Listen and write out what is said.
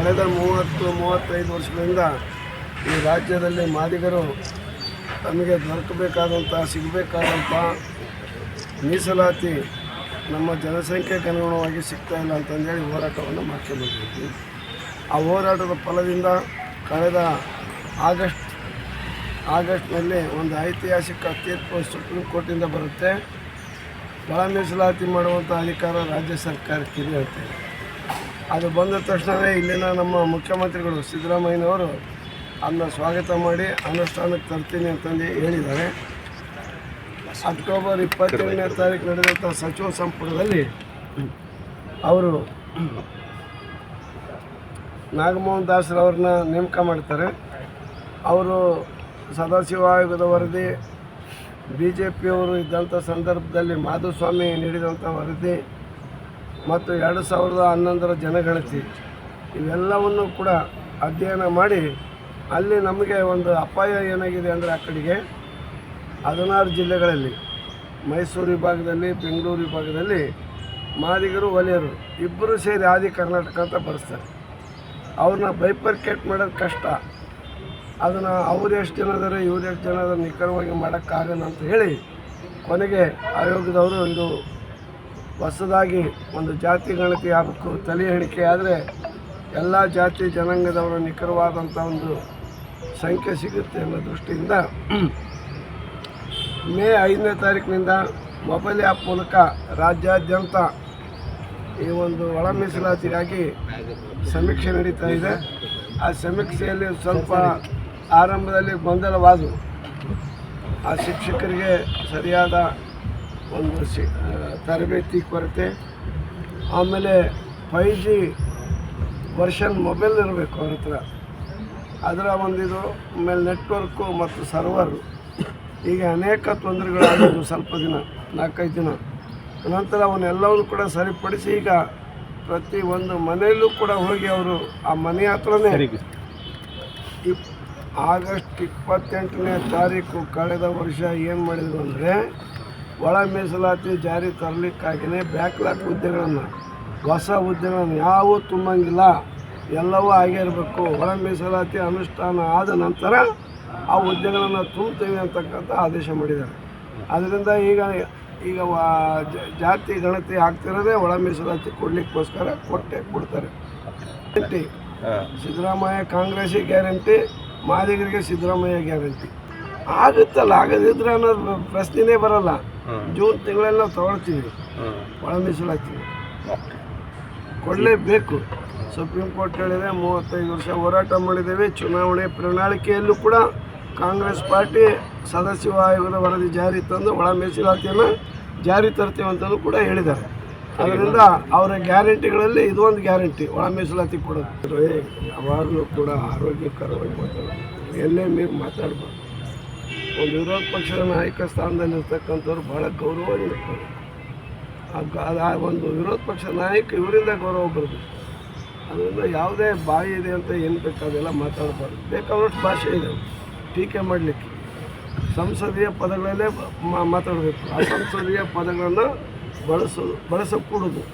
ಕಳೆದ ಮೂವತ್ತು, ಮೂವತ್ತೈದು ವರ್ಷಗಳಿಂದ ಈ ರಾಜ್ಯದಲ್ಲಿ ಮಾದಿಗರು ತಮಗೆ ದೊರಕಬೇಕಾದಂಥ, ಸಿಗಬೇಕಾದಂಥ ಮೀಸಲಾತಿ ನಮ್ಮ ಜನಸಂಖ್ಯೆಗೆ ಅನುಗುಣವಾಗಿ ಸಿಗ್ತಾ ಇಲ್ಲ ಅಂತಂದೇಳಿ ಹೋರಾಟವನ್ನು ಮಾಡ್ಕೊಂಡಿದ್ದೀವಿ. ಆ ಹೋರಾಟದ ಫಲದಿಂದ ಕಳೆದ ಆಗಸ್ಟ್, ಆಗಸ್ಟ್ನಲ್ಲಿ ಒಂದು ಐತಿಹಾಸಿಕ ತೀರ್ಪು ಸುಪ್ರೀಂ ಕೋರ್ಟಿಂದ ಬರುತ್ತೆ. ಒಳ ಮೀಸಲಾತಿ ಮಾಡುವಂಥ ಅಧಿಕಾರ ರಾಜ್ಯ ಸರ್ಕಾರಕ್ಕಿದೆ ಇರುತ್ತೆ ಅದು ಬಂದ ತಕ್ಷಣವೇ ಇಲ್ಲಿನ ನಮ್ಮ ಮುಖ್ಯಮಂತ್ರಿಗಳು ಸಿದ್ದರಾಮಯ್ಯನವರು ಅದನ್ನ ಸ್ವಾಗತ ಮಾಡಿ ಅನುಷ್ಠಾನಕ್ಕೆ ತರ್ತೀನಿ ಅಂತಂದು ಹೇಳಿದ್ದಾರೆ. ಅಕ್ಟೋಬರ್ ಇಪ್ಪತ್ತೇಳನೇ ತಾರೀಕು ನಡೆದಂಥ ಸಚಿವ ಸಂಪುಟದಲ್ಲಿ ಅವರು ನಾಗಮೋಹನ್ ದಾಸ್ರವ್ರನ್ನ ನೇಮಕ ಮಾಡ್ತಾರೆ. ಅವರು ಸದಾಶಿವ ಆಯೋಗದ ವರದಿ ಬಿ ಜೆ ಪಿಯವರು ಇದ್ದಂಥ ಸಂದರ್ಭದಲ್ಲಿ ಮಾಧುಸ್ವಾಮಿ ನೀಡಿದಂಥ ವರದಿ ಮತ್ತು ಎರಡು ಸಾವಿರದ ಹನ್ನೊಂದರ ಜನಗಣತಿ, ಇವೆಲ್ಲವನ್ನು ಕೂಡ ಅಧ್ಯಯನ ಮಾಡಿ ಅಲ್ಲಿ ನಮಗೆ ಒಂದು ಅಪಾಯ ಏನಾಗಿದೆ ಅಂದರೆ ಆ ಕಡೆಗೆ ಹದಿನಾರು ಜಿಲ್ಲೆಗಳಲ್ಲಿ, ಮೈಸೂರು ವಿಭಾಗದಲ್ಲಿ, ಬೆಂಗಳೂರು ವಿಭಾಗದಲ್ಲಿ ಮಾದಿಗರು, ವಲಯರು ಇಬ್ಬರು ಸೇರಿ ಆದಿ ಕರ್ನಾಟಕ ಅಂತ ಬರೆಸ್ತಾರೆ. ಅವ್ರನ್ನ ಬೈಪರ್ಕೇಟ್ ಮಾಡೋದು ಕಷ್ಟ. ಅದನ್ನು ಅವ್ರು ಎಷ್ಟು ಜನ ಇದ್ದಾರೆ ಇವ್ರು ಎಷ್ಟು ಜನ ಅದನ್ನು ನಿಖರವಾಗಿ ಮಾಡೋಕ್ಕಾಗಲ್ಲ ಅಂತ ಹೇಳಿ ಕೊನೆಗೆ ಆಯೋಗದವರು ಒಂದು ಹೊಸದಾಗಿ ಒಂದು ಜಾತಿ ಗಣತಿ ಆಗಬೇಕು, ತಲೆ ಎಣಿಕೆ ಆದರೆ ಎಲ್ಲ ಜಾತಿ ಜನಾಂಗದವರ ನಿಖರವಾದಂಥ ಒಂದು ಸಂಖ್ಯೆ ಸಿಗುತ್ತೆ ಅನ್ನೋ ದೃಷ್ಟಿಯಿಂದ ಮೇ ಐದನೇ ತಾರೀಕಿನಿಂದ ಮೊಬೈಲ್ ಆ್ಯಪ್ ಮೂಲಕ ರಾಜ್ಯಾದ್ಯಂತ ಈ ಒಂದು ಒಳ ಮೀಸಲಾತಿಗಾಗಿ ಸಮೀಕ್ಷೆ ನಡೀತಾ ಇದೆ. ಆ ಸಮೀಕ್ಷೆಯಲ್ಲಿ ಸ್ವಲ್ಪ ಆರಂಭದಲ್ಲಿ ಗೊಂದಲವಾದವು ಆ ಶಿಕ್ಷಕರಿಗೆ ಸರಿಯಾದ ಒಂದು ಸಿ ತರಬೇತಿ ಕೊರತೆ. ಆಮೇಲೆ ಫೈ ಜಿ ವರ್ಷನ್ ಮೊಬೈಲ್ ಇರಬೇಕು ಅವ್ರ ಹತ್ರ. ಅದರ ಒಂದಿದು ಆಮೇಲೆ ನೆಟ್ವರ್ಕು ಮತ್ತು ಸರ್ವರು ಹೀಗೆ ಅನೇಕ ತೊಂದರೆಗಳಾಗಿದ್ದು ಸ್ವಲ್ಪ ದಿನ ನಾಲ್ಕೈದು ದಿನ. ನಂತರ ಅವನ್ನೆಲ್ಲವನ್ನು ಕೂಡ ಸರಿಪಡಿಸಿ ಈಗ ಪ್ರತಿ ಒಂದು ಮನೆಯಲ್ಲೂ ಕೂಡ ಹೋಗಿ ಅವರು ಆ ಮನೆ ಹತ್ರನೇ ಇಪ್ ಆಗಸ್ಟ್ ಇಪ್ಪತ್ತೆಂಟನೇ ತಾರೀಕು ಕಳೆದ ವರ್ಷ ಏನು ಮಾಡಿದ್ರು ಅಂದರೆ ಒಳ ಮೀಸಲಾತಿ ಜಾರಿ ತರಲಿಕ್ಕಾಗಿಯೇ ಬ್ಯಾಕ್ಲಾಕ್ ಹುದ್ದೆಗಳನ್ನು ಹೊಸ ಹುದ್ದೆಗಳನ್ನು ಯಾವೂ ತುಂಬಂಗಿಲ್ಲ. ಎಲ್ಲವೂ ಆಗೇ ಇರಬೇಕು. ಒಳ ಮೀಸಲಾತಿ ಅನುಷ್ಠಾನ ಆದ ನಂತರ ಆ ಹುದ್ದೆಗಳನ್ನು ತುಂಬ್ತೀವಿ ಅಂತಕ್ಕಂಥ ಆದೇಶ ಮಾಡಿದ್ದಾರೆ. ಅದರಿಂದ ಈಗ ಈಗ ವಾ- ಜಾತಿ ಗಣತಿ ಆಗ್ತಿರೋದೇ ಒಳ ಮೀಸಲಾತಿ ಕೊಡಲಿಕ್ಕೋಸ್ಕರ ಕೊಟ್ಟೆ ಕೊಡ್ತಾರೆ. ಗ್ಯಾರಂಟಿ. ಸಿದ್ದರಾಮಯ್ಯ ಕಾಂಗ್ರೆಸ್ಸಿಗೆ ಗ್ಯಾರಂಟಿ ಮಾದಿಗರಿಗೆ ಸಿದ್ದರಾಮಯ್ಯ ಗ್ಯಾರಂಟಿ. ಆಗುತ್ತಲ್ಲ ಆಗದಿದ್ರೆ ಅನ್ನೋದು ಪ್ರಶ್ನೆನೇ ಬರಲ್ಲ. ಜೂನ್ ತಿಂಗಳಲ್ಲಿ ನಾವು ತಗೊಳ್ತೀವಿ ಒಳ ಮೀಸಲಾಗ್ತೀವಿ. ಕೊಡಲೇಬೇಕು. ಸುಪ್ರೀಂ ಕೋರ್ಟ್ ಹೇಳಿದೆ ಮೂವತ್ತೈದು ವರ್ಷ ಹೋರಾಟ ಮಾಡಿದ್ದೇವೆ. ಚುನಾವಣೆ ಪ್ರಣಾಳಿಕೆಯಲ್ಲೂ ಕೂಡ ಕಾಂಗ್ರೆಸ್ ಪಾರ್ಟಿ ಸದಸ್ಯ ಆಯೋಗದ ವರದಿ ಜಾರಿ ತಂದು ಒಳ ಮೀಸಲಾತಿಯನ್ನು ಜಾರಿ ತರ್ತೀವಿ ಅಂತಲೂ ಕೂಡ ಹೇಳಿದ್ದಾರೆ. ಅದರಿಂದ ಅವರ ಗ್ಯಾರಂಟಿಗಳಲ್ಲಿ ಇದೊಂದು ಗ್ಯಾರಂಟಿ. ಒಳ ಮೀಸಲಾತಿ ಕೊಡೋದು. ಯಾವಾಗಲೂ ಕೂಡ ಆರೋಗ್ಯಕರವಾಗಿ ಮಾತಾಡೋದು ಎಲ್ಲೇ ನೀವು ಮಾತಾಡ್ಬಾರ್ದು. ಒಂದು ವಿರೋಧ ಪಕ್ಷದ ನಾಯಕ ಸ್ಥಾನದಲ್ಲಿ ಇರ್ತಕ್ಕಂಥವ್ರು ಭಾಳ ಗೌರವ ಆ ಗ- ಆ ಒಂದು ವಿರೋಧ ಪಕ್ಷದ ನಾಯಕ ಇವರಿಂದ ಗೌರವ ಬರಬೇಕು. ಅದರಿಂದ ಯಾವುದೇ ಬಾಯಿ ಇದೆ ಅಂತ ಏನು ಬೇಕಾದೆಲ್ಲ ಮಾತಾಡಬಾರ್ದು. ಬೇಕಾದಷ್ಟು ಭಾಷೆ ಇದೆ ಟೀಕೆ ಮಾಡಲಿಕ್ಕೆ. ಸಂಸದೀಯ ಪದಗಳಲ್ಲೇ ಮಾತಾಡಬೇಕು. ಸಂಸದೀಯ ಪದಗಳನ್ನು ಬಳಸೋದು ಬಳಸಕೂಡದು.